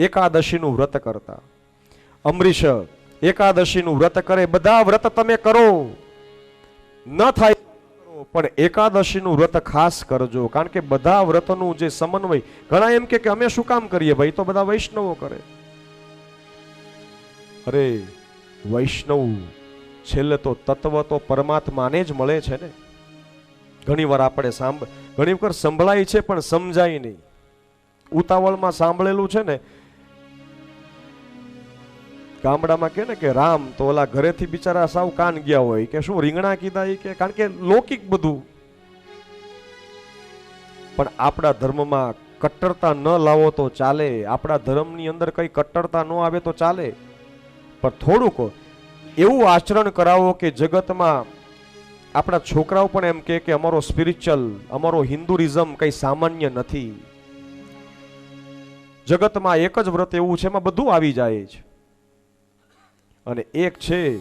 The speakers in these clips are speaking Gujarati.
એકાદશીનું વ્રત કરતા. અમરીશ, એકાદશીનું વ્રત કરે, બધા વ્રત તમે કરો. ન થાય પણ એકાદશીનું વ્રત ખાસ કરજો, કારણ કે બધા વ્રતનું જે સમન્વય, ઘણા એમ કે અમે શું કામ કરીએ ભાઈ? તો બધા વૈષ્ણવો કરે. અરે, વૈષ્ણવ, છેલ્લે તો તત્વ તો પરમાત્માને જ મળે છે ને. ઘણી વાર આપણે સાંભ ઘણી વખત સંભળાય છે, પણ સમજાય નહીં. ઉતાવળમાં સાંભળેલું છે ને ગામડામાં કે ને કે રામ તો ઓલા ઘરેથી બિચારા સાવ કાન ગયા હોય કે શું રીંગણા કીધા એ કે? કારણ કે લૌકિક બધું. પણ આપણા ધર્મમાં કટ્ટરતા ન લાવો તો ચાલે. આપણા ધર્મની અંદર કઈ કટ્ટરતા ન આવે તો ચાલે. પણ થોડુંક એવું આચરણ કરાવો કે જગતમાં આપણા છોકરાઓ પણ એમ કહે કે અમારો સ્પિરિચ્યુઅલ અમારો હિન્દુરિઝમ કંઈ સામાન્ય નથી. જગતમાં એક જ વ્રત એવું છે, એમાં બધું આવી જાય છે. અને એક છે,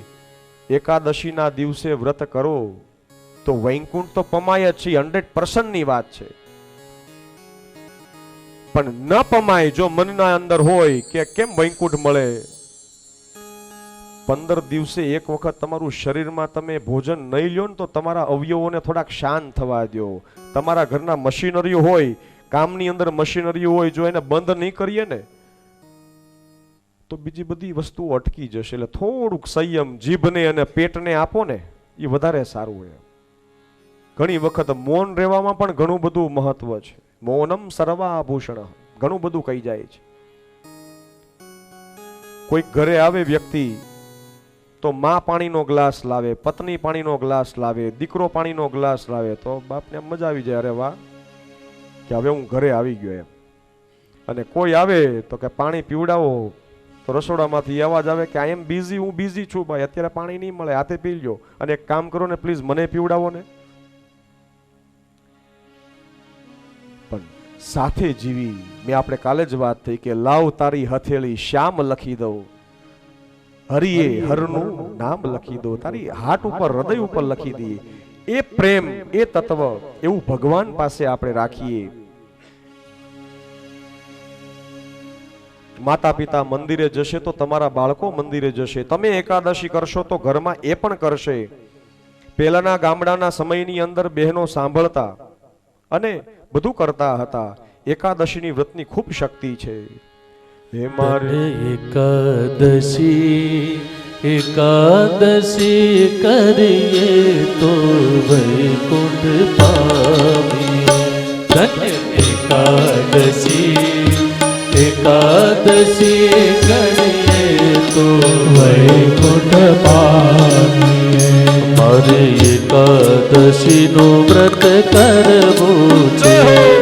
એકાદશીના દિવસે વ્રત કરો, તો વૈકુંઠ તો પમાય જ છે, હંડ્રેડ પર્સન્ટની વાત છે. પણ ન પમાય, જો મનના અંદર હોય કે કેમ વૈકુંઠ મળે? પંદર દિવસે એક વખત તમારું શરીરમાં તમે ભોજન નહીં લ્યો ને તો તમારા અવયવોને થોડાક શાંત થવા દો તમારા ઘરના મશીનરીઓ હોય, કામની અંદર મશીનરીઓ હોય, જો એને બંધ નહીં કરીએ ને તો બીજી બધી વસ્તુઓ અટકી જશે. એટલે થોડુંક સંયમ જીભને અને પેટને આપો ને, એ વધારે સારું હોય ઘણી વખત મૌન રહેવામાં પણ ઘણું બધું મહત્વ છે. મૌનમ સર્વાભૂષણ, ઘણું બધું કહી જાય છે. કોઈક ઘરે આવે વ્યક્તિ, તો માં પાણીનો ગ્લાસ લાવે, પત્ની પાણીનો ગ્લાસ લાવે, દીકરો પાણીનો ગ્લાસ લાવે, તો બાપને મજા આવી જાય, અરે વાહ, કે હવે હું ઘરે આવી ગયો એમ. અને કોઈ આવે તો કે, પાણી પીવડાવો તો રસોડામાંથી અવાજ આવે કે આઈ એમ બિઝી હું બિઝી છું ભાઈ અત્યારે પાણી નહીં મળે હાથે પી લ્યો. અને એક કામ કરો ને પ્લીઝ મને પીવડાવો ને. પણ સાથે જીવી મેં આપણે કાલે જ વાત થઈ કે લાવ તારી હથેળી શ્યામ લખી દઉં. હરિએ હરનું નામ લખી દો તારી હાટ ઉપર હૃદય ઉપર લખી દઈએ. એ પ્રેમ એ તત્વ એવું ભગવાન પાસે આપણે રાખીએ. માતા પિતા મંદિરે જશે તો તમારા બાળકો મંદિરે જશે. તમે એકાદશી કરશો તો ઘરમાં એ પણ કરશે. પહેલાના ગામડાના સમયની અંદર બહેનો સાંભળતા અને બધું કરતા હતા. એકાદશીની વ્રતની ખૂબ શક્તિ છે. હે મારે એકાદશી એકાદશી કરીએ તો વૈકુંઠ પામીએ વૈકુંઠ પામીએ મારે એકાદશીનું વ્રત કરવું છે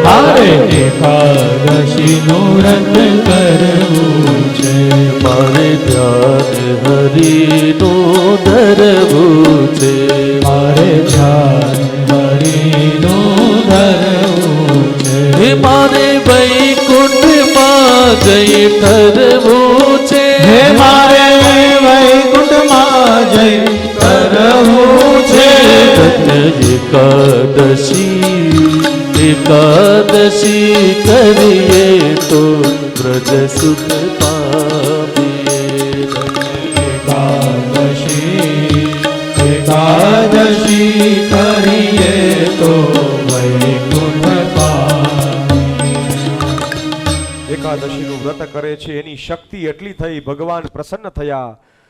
મારે એકાદશીનું વ્રત કરવું છે મારે ધ્યાન હરિનું ધરવું છે મારે ધ્યાન હરિનું ધરવું છે મારે એકાદશી કરીએ તો વ્રજ સુખ પામીએ એકાદશી એકાદશી કરીએ તો. એકાદશીનું વ્રત કરે છે એની શક્તિ એટલી થઈ ભગવાન પ્રસન્ન થયા